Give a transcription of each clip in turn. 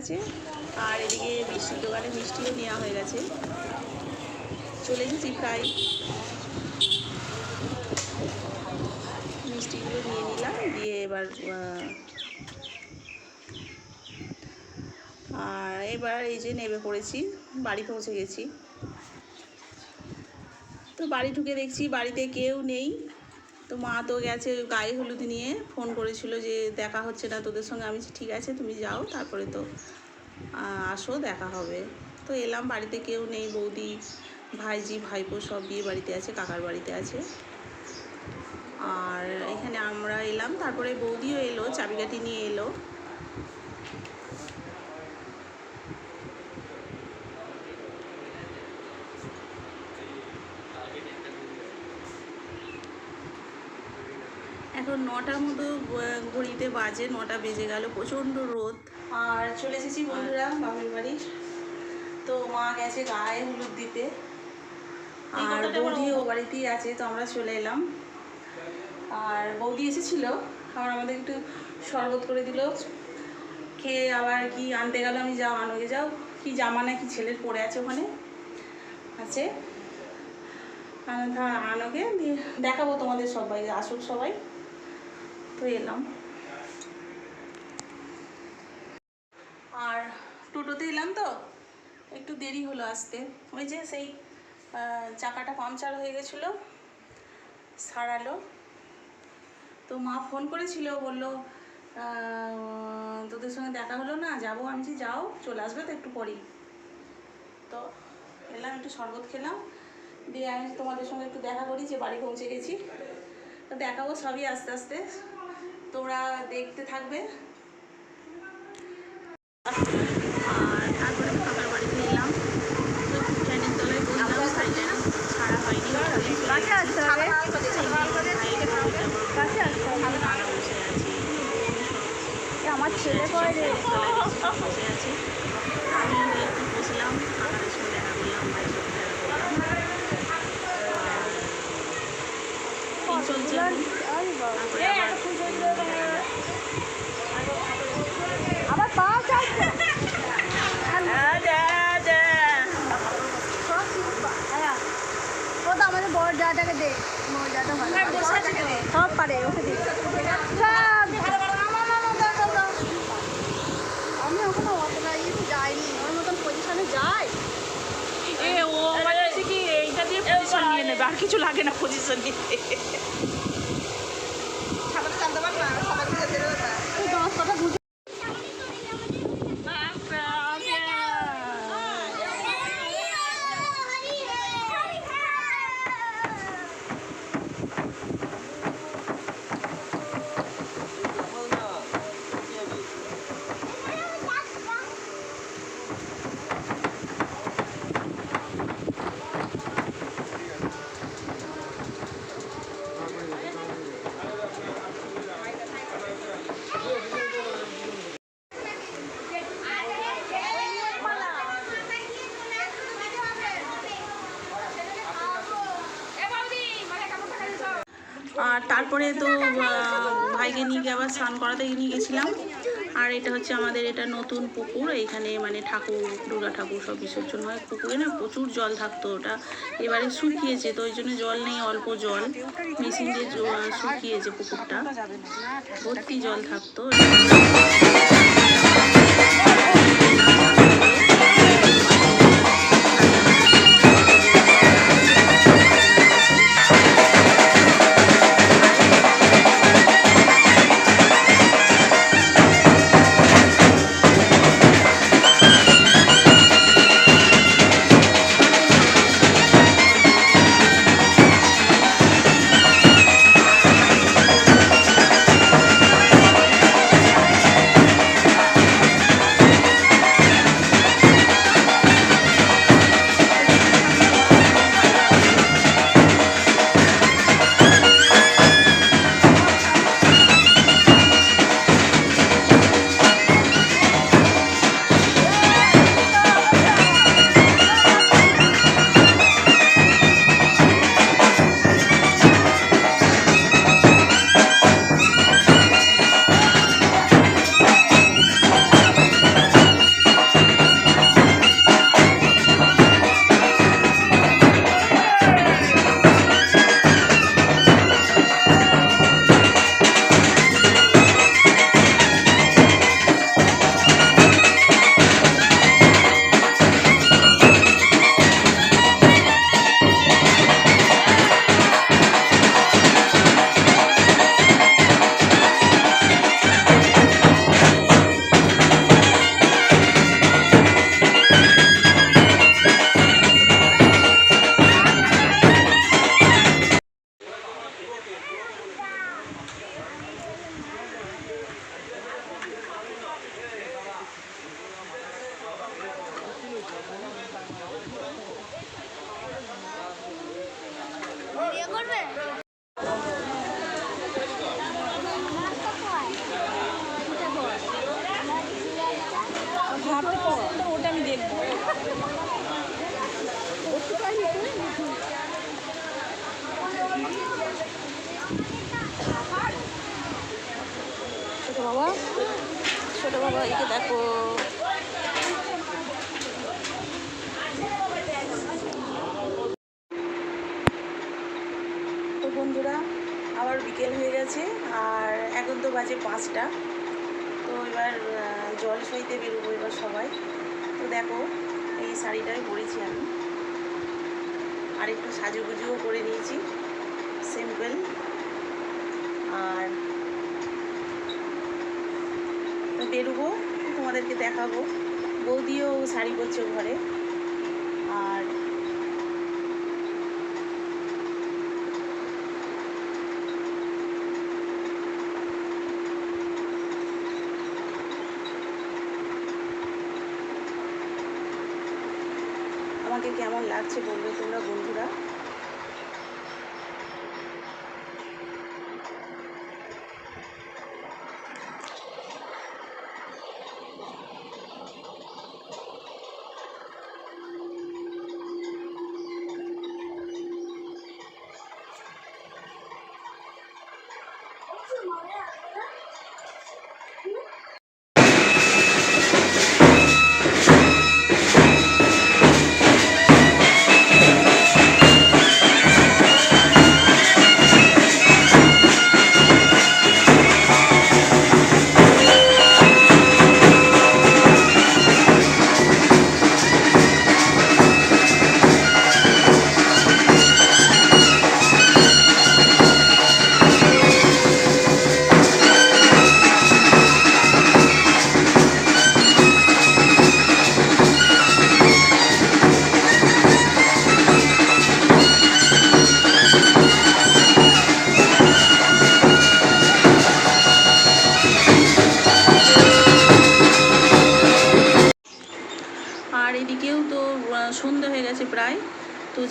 আছে। আর এদিকে মিষ্টির দোকানে মিষ্টিও নেওয়া হয়ে গেছে। চলে এসেছি প্রায়। মিষ্টিগুলো নিয়ে নিলাম, দিয়ে এবার আর এবার এই যে নেমে পড়েছি, বাড়ি পৌঁছে গেছি। তো বাড়ি ঢুকে দেখছি বাড়িতে কেউ নেই। তো মা তো গেছে গায়ে হলুদ নিয়ে, ফোন করেছিল যে দেখা হচ্ছে না তোদের সঙ্গে। আমি ঠিক আছে, তুমি যাও, তারপরে তো আসো, দেখা হবে। তো এলাম, বাড়িতে কেউ নেই, বৌদি, ভাইজি, ভাইপো সব বিয়ে বাড়িতে আছে, কাকার বাড়িতে আছে। আর এখানে আমরা এলাম, তারপরে বৌদিও এলো, চাবিকাঠি নিয়ে এলো এখন নটার মতো ঘড়িতে বাজে নটা বেজে গেল প্রচণ্ড রোদ। আর চলে এসেছি বন্ধুরা বাপের বাড়ি। তো মা গেছে গায়ে হলুদ দিতে। আর বৌদি ও বাড়িতেই আছে তো আমরা চলে এলাম। আর বৌদি এসেছিল আবার আমাদের একটু শরবত করে দিল। খেয়ে আবার কি আনতে গেল আমি যাও আনোগে যাও। কি জামা নাকি ছেলের পরে আছে ওখানে? আছে। আনো- ধর আনোগে দিয়ে দেখাবো তোমাদের সবাই আসুক সবাই। তো এলাম। আর টোটোতে এলাম তো একটু দেরি হলো আসতে। ওই যে সেই চাকাটা পাংচার হয়ে গেছিল সারালো। তো মা ফোন করেছিল বলল তোদের সঙ্গে দেখা হলো না যাব আমি বলছি, যাও চলে আসবে তো একটু পরেই। তো এলাম একটু শরবত খেলাম। দিয়ে আমি তোমাদের সঙ্গে একটু দেখা করি যে বাড়ি পৌঁছে গেছি। তো দেখাবো সবই আস্তে আস্তে। তোমরা দেখতে থাকবে। আমার ছেলে আমি কাকার বাড়িতে এলাম তো ফ্যানের তলায় বসলাম সাইডে ছাড়া হয়নি কাছে আসতে হবে আমার ছেলে করে রে বসে আছে আমি একটু বসলাম কাকারের সঙ্গে দেখা করলাম ভাইয়ের সঙ্গে দেখা করলাম এই চলছে এখন। তারপরে আবার আবার পা চাইছে ও তো আমাদের দে। সব পারে ওকে দে। আমি এখনও অতটা ইয়ে যাইনি। ওর মতন পজিশনে যাই। মানে কি এইটা দিয়ে পজিশন নিয়ে নেবে। আর কিছু লাগে না পজিশন নিতে তুই দশ কথা বুঝে আর তারপরে তো ভাইকে নিয়ে গিয়ে আবার স্নান করাতে নিয়ে গেছিলাম। আর এটা হচ্ছে আমাদের, এটা নতুন পুকুর। এইখানে মানে ঠাকুর, দুর্গা ঠাকুর সব বিসর্জন হয়। পুকুরে না প্রচুর জল থাকতো ওটা। এবারে শুকিয়েছে, তো ওই জন্য জল নেই, অল্প জল। মেশিন দিয়ে শুকিয়েছে পুকুরটা। ভর্তি জল থাকতো। বাবা। ছোট বাবা একে দেখো। তো বন্ধুরা, আবার বিকেল হয়ে গেছে, আর এখন তো বাজে পাঁচটা। তো এবার জল সইতে বেরোবো এবার সবাই। তো দেখো, এই শাড়িটাই পরেছি আমি। আর একটু সাজুগুজুও করে নিয়েছি সিম্পল আর তো বেরোবো তোমাদেরকে দেখাবো। বৌদিও শাড়ি পরছে ঘরে। আর আমাকে কেমন লাগছে বলবে তোমরা বন্ধুরা?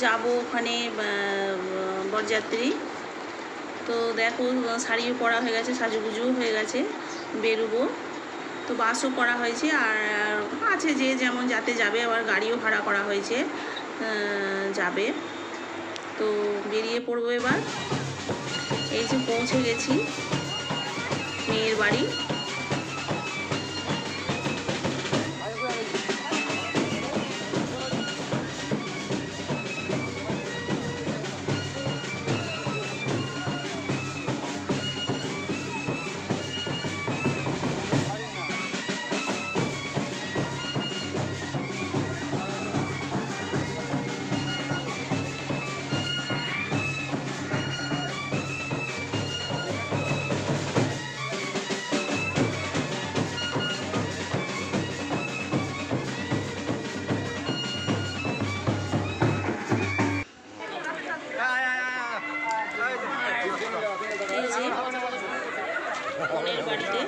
যাব ওখানে বরযাত্রী। তো দেখো, শাড়িও পরা হয়ে গেছে, সাজুগুজুও হয়ে গেছে, বেরোবো। তো বাসও করা হয়েছে, আর আছে যে যেমন যাতে যাবে, আবার গাড়িও ভাড়া করা হয়েছে যাবে। তো বেরিয়ে পড়ব এবার। এই যে পৌঁছে গেছি, মেয়ের বাড়ি। এই যে বোনের বাড়িতে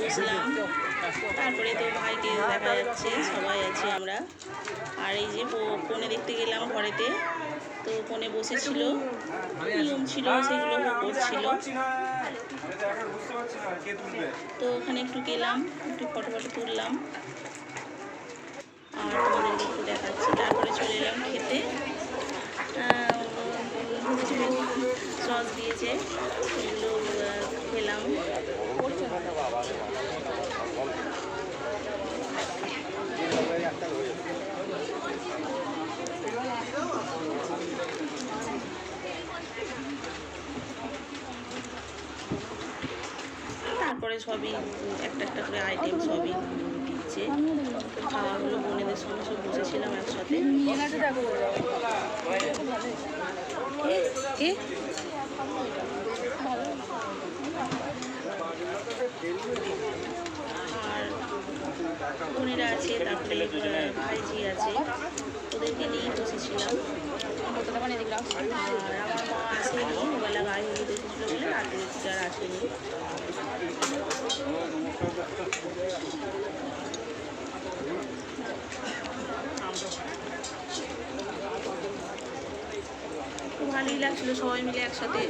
বসলাম তারপরে তো ভাইকে দেখা যাচ্ছে, সবাই আছি আমরা। আর এই যে কোণে দেখতে গেলাম ঘরেতে, তো কোণে বসেছিল নিয়ম ছিল, সেগুলো করছিল। তো ওখানে একটু গেলাম, একটু ফটো ফটো তুললাম আর তোমাদেরকে একটু দেখাচ্ছি তারপরে চলে এলাম খেতে সস দিয়েছে সেগুলো আহ, খেলাম তারপরে সবই একটা একটা করে আইটেম সবই দিচ্ছে। তো খাওয়া হলো বোনেদের সঙ্গে সব বসেছিলাম একসাথে। আর বোনেরা আছে তারপরে ভাইজি আছে। ওদেরকে নিয়েই বসেছিলাম। আর আমার মা আসেনি ওবেলা গায়ে হলুদ এসেছিল বলে রাতে আর আসেনি। লাগছিল, সবাই মিলে একসাথে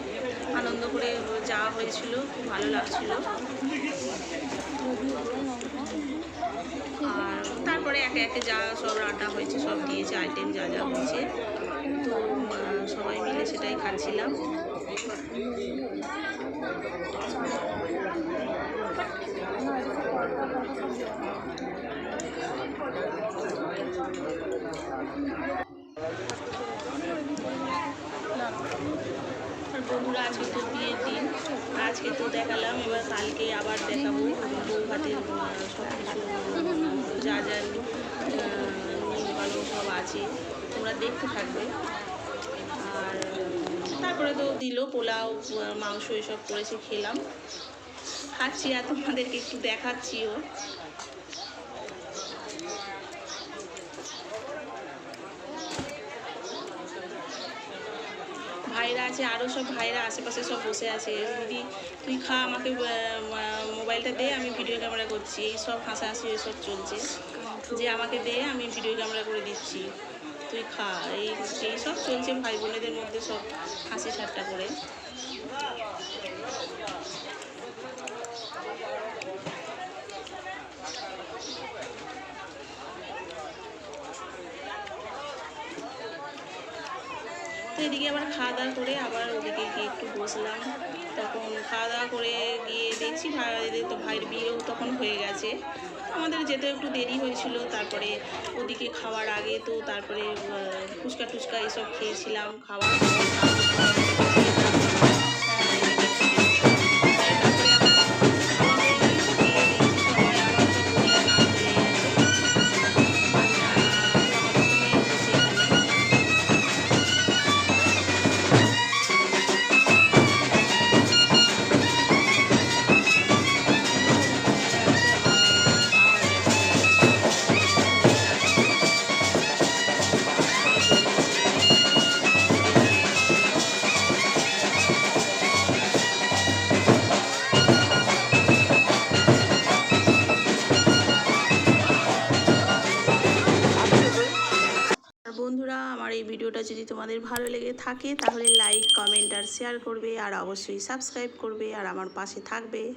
আনন্দ করে যাওয়া হয়েছিল ভালো লাগছিল। আর তারপরে একে একে যা সব রান্না হয়েছে, সব দিয়েছে আইটেম যা যা হয়েছে, তো সবাই মিলে সেটাই খাচ্ছিলাম। বন্ধুরা আজকে তো বিয়ের দিন। আজকে তো দেখালাম, এবার কালকে আবার দেখাবো বউ হাতের সব কিছু যা যা নিয়মকানুন সব আছে, তোমরা দেখতে থাকবে। আর তারপরে তো দিল পোলাও, মাংস এসব করেছে, খেলাম। খাচ্ছি আর তোমাদেরকে একটু দেখাচ্ছিও। ভাইরা আছে আরও সব ভাইরা আশেপাশে সব বসে আছে। দিদি, তুই খা, আমাকে মোবাইলটা দে, আমি ভিডিও ক্যামেরা করছি। এই সব হাসাহাসি সব চলছে। যে আমাকে দে, আমি ভিডিও ক্যামেরা করে দিচ্ছি। তুই খা, এই এই সব চলছে ভাই বোনেদের মধ্যে সব হাসি ঠাট্টা করে। এদিকে আবার খাওয়া দাওয়া করে আবার ওদিকে গিয়ে একটু বসলাম। তখন খাওয়া দাওয়া করে গিয়ে দেখছি ভাইদের তো ভাইয়ের বিয়েও তখন হয়ে গেছে। আমাদের যেতে একটু দেরি হয়েছিল, তারপরে ওদিকে খাওয়ার আগে তো তারপরে ফুচকা টুচকা এসব খেয়েছিলাম খাওয়ার লেগে থাকে, তাহলে লাইক কমেন্ট আর শেয়ার করবে, আর অবশ্যই সাবস্ক্রাইব করবে, আর আমার পাশে থাকবে।